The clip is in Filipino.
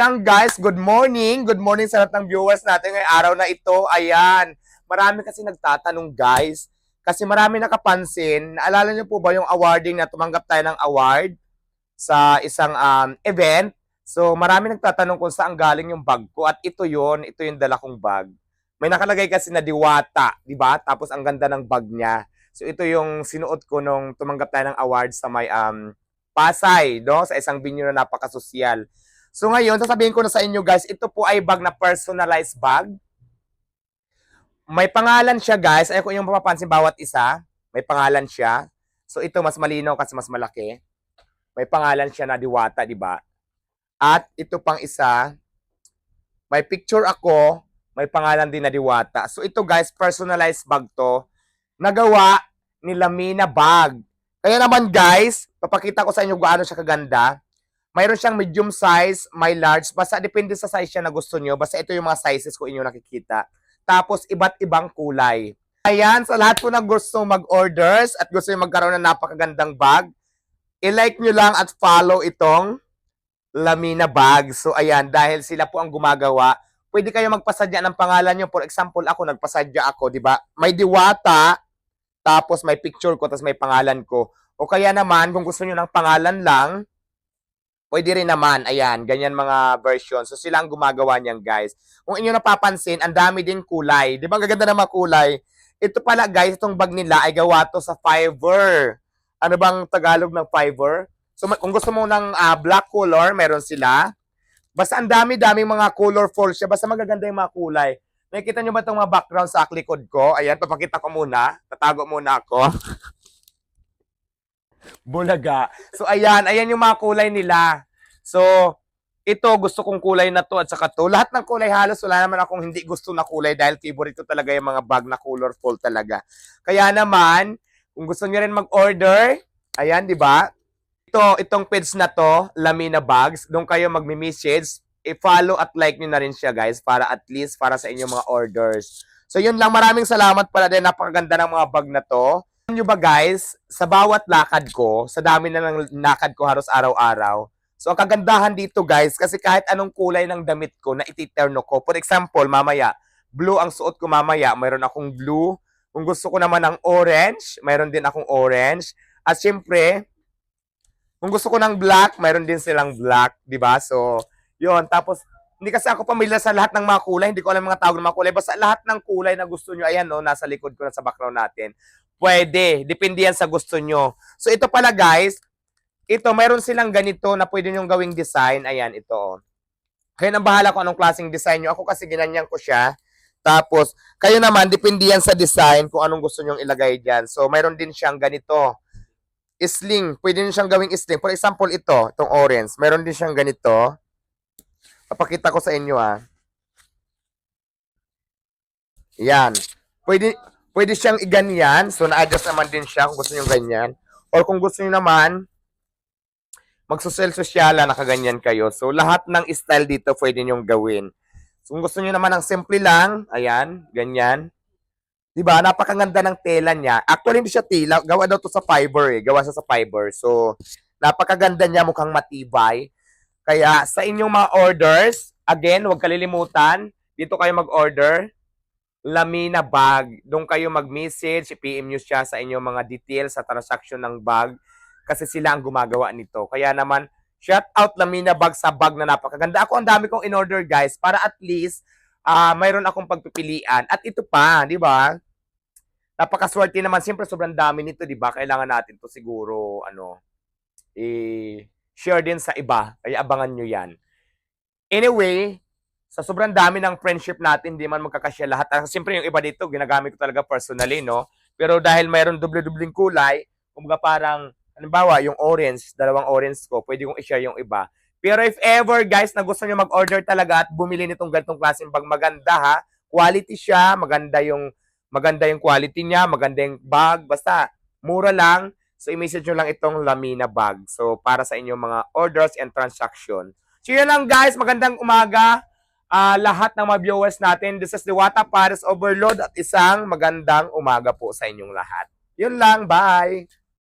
Yan guys, good morning. Good morning sa lahat ng viewers natin ngayong araw na ito. Ayan, marami kasi nagtatanong guys. Kasi marami nakapansin. Naalala niyo po ba yung awarding na tumanggap tayo ng award sa isang um, event? So marami nagtatanong kung saan galing yung bag ko. At ito yon ito yung dala kong bag. May nakalagay kasi na diwata, di ba? Tapos ang ganda ng bag niya. So ito yung sinuot ko nung tumanggap tayo ng award sa may um, Pasay, no? Sa isang venue na napakasosyal. So ngayon, sasabihin ko na sa inyo guys, ito po ay bag na personalized bag. May pangalan siya guys. Ayun yung mapapansin bawat isa. May pangalan siya. So ito mas malinaw kasi mas malaki. May pangalan siya na Diwata, di ba? At ito pang isa, may picture ako, may pangalan din na Diwata. So ito guys, personalized bag to. Nagawa ni Lamina Bag. Kaya naman guys, papakita ko sa inyo gaano siya kaganda. Mayroon siyang medium size, may large. Basta depende sa size siya na gusto nyo. Basta ito yung mga sizes ko inyo nakikita. Tapos iba't ibang kulay. Ayan, sa lahat po na gusto mag-orders at gusto nyo magkaroon ng napakagandang bag, i-like nyo lang at follow itong Lamina Bag. So ayan, dahil sila po ang gumagawa, pwede kayo magpasadya ng pangalan nyo. For example, ako, nagpasadya ako, di ba? May diwata, tapos may picture ko, tapos may pangalan ko. O kaya naman, kung gusto nyo ng pangalan lang, Pwede rin naman, ayan, ganyan mga version. So sila ang gumagawa niyan, guys. Kung inyo napapansin, ang dami din kulay. Di ba gaganda ng mga kulay? Ito pala, guys, itong bag nila ay gawa to sa Fiverr. Ano bang Tagalog ng Fiverr? So kung gusto mo ng ah, black color, meron sila. Basta ang dami-daming mga colorful siya. Basta magaganda yung mga kulay. Nakikita nyo ba itong mga background sa likod ko? Ayan, papakita ko muna. Tatago muna ako. Bulaga. So ayan, ayan yung mga kulay nila. So, ito gusto kong kulay na to at saka to. Lahat ng kulay halos wala naman akong hindi gusto na kulay dahil favorite ko talaga yung mga bag na colorful talaga. Kaya naman, kung gusto niyo rin mag-order, ayan, di ba? Ito, itong page na to, Lamina Bags, doon kayo magmi-message, i-follow at like niyo na rin siya guys para at least para sa inyong mga orders. So yun lang, maraming salamat pala din, napakaganda ng mga bag na to. Nyo ba guys, sa bawat lakad ko, sa dami na ng lakad ko halos araw-araw, so ang kagandahan dito guys, kasi kahit anong kulay ng damit ko na ititerno ko, for example, mamaya, blue ang suot ko mamaya, mayroon akong blue, kung gusto ko naman ng orange, mayroon din akong orange, at syempre, kung gusto ko ng black, mayroon din silang black, di ba? So, yon Tapos, hindi kasi ako pamilya sa lahat ng mga kulay, hindi ko alam mga tawag ng mga kulay, basta lahat ng kulay na gusto nyo, ayan no, nasa likod ko na sa background natin. Pwede. Depende yan sa gusto nyo. So, ito pala guys, ito, mayroon silang ganito na pwede nyong gawing design. Ayan, ito. oh. Kayo nang bahala kung anong klaseng design nyo. Ako kasi ginanyan ko siya. Tapos, kayo naman, depende yan sa design kung anong gusto nyong ilagay dyan. So, mayroon din siyang ganito. Sling. Pwede nyo siyang gawing sling. For example, ito, itong orange. Mayroon din siyang ganito. Papakita ko sa inyo, ah. Yan. Pwede, pwede siyang iganyan. So, na-adjust naman din siya kung gusto nyo ganyan. Or kung gusto nyo naman, magsusel-sosyala, nakaganyan kayo. So, lahat ng style dito pwede nyong gawin. So, kung gusto nyo naman ng simple lang, ayan, ganyan. Diba? Napakaganda ng tela niya. Actually, hindi siya tela. Gawa daw to sa fiber eh. Gawa siya sa fiber. So, napakaganda niya. Mukhang matibay. Kaya, sa inyong mga orders, again, huwag kalilimutan. Dito kayo mag-order. Lamina bag. Doon kayo mag-message. I-PM nyo siya sa inyong mga details sa transaction ng bag. Kasi sila ang gumagawa nito. Kaya naman, shout out Lamina bag sa bag na napakaganda. Ako ang dami kong in-order guys para at least ah mayroon akong pagpipilian. At ito pa, di ba? Napakaswerte naman. Siyempre, sobrang dami nito, di ba? Kailangan natin to siguro, ano, i-share din sa iba. Kaya abangan nyo yan. Anyway, sa sobrang dami ng friendship natin, di man magkakasya lahat. Ah, Siyempre, yung iba dito, ginagamit ko talaga personally, no? Pero dahil mayroon doble-dobling kulay, kumbaga parang, halimbawa, yung orange, dalawang orange ko, pwede kong i-share yung iba. Pero if ever, guys, na gusto nyo mag-order talaga at bumili nitong ganitong klaseng bag, maganda ha, quality siya, maganda yung maganda yung quality niya, maganda yung bag, basta mura lang. So, i-message nyo lang itong Lamina bag. So, para sa inyong mga orders and transaction. So, yun lang guys. Magandang umaga. Ah lahat ng mga viewers natin. This is the Wata Paris Overload at isang magandang umaga po sa inyong lahat. Yun lang. Bye!